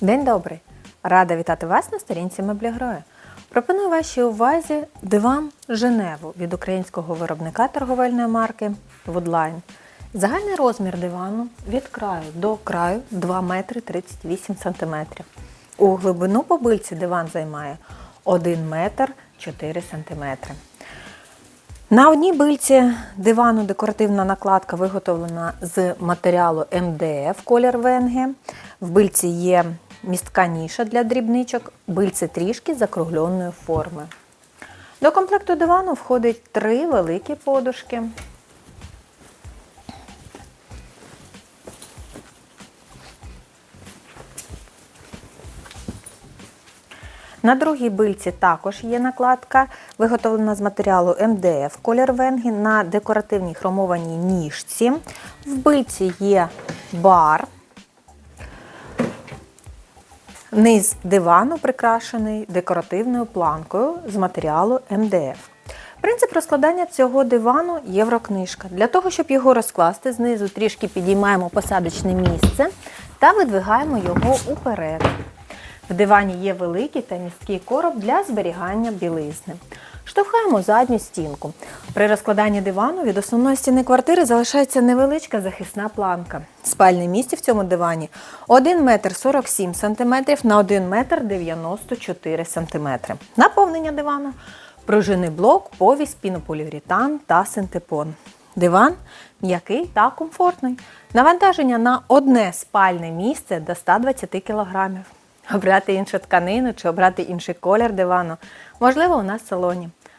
День добрий! Рада вітати вас на сторінці Меблігроя. Пропоную вашій увазі диван Женеву від українського виробника торговельної марки Woodline. Загальний розмір дивану від краю до краю 2 метри 38 сантиметрів. У глибину побильці диван займає 1 метр 4 сантиметри. На одній бильці дивану декоративна накладка виготовлена з матеріалу МДФ колір Венге. В бильці є містка ніша для дрібничок, бильці трішки закругленої форми. До комплекту дивану входить три великі подушки. На другій бильці також є накладка, виготовлена з матеріалу МДФ колір венги на декоративній хромованій ніжці. В бильці є бар. Низ дивану прикрашений декоративною планкою з матеріалу МДФ. Принцип розкладання цього дивану єврокнижка. Для того, щоб його розкласти, знизу трішки підіймаємо посадочне місце та видвигаємо його уперед. В дивані є великий та місткий короб для зберігання білизни. Штовхаємо задню стінку. При розкладанні дивану від основної стіни квартири залишається невеличка захисна планка. Спальне місце в цьому дивані 1 метр 47 см на 1 метр 94 см. Наповнення дивану пружинний блок, повість, пінополіуретан та синтепон. Диван м'який та комфортний. Навантаження на одне спальне місце до 120 кг. Обрати іншу тканину чи обрати інший колір дивану можливо у нас в салоні.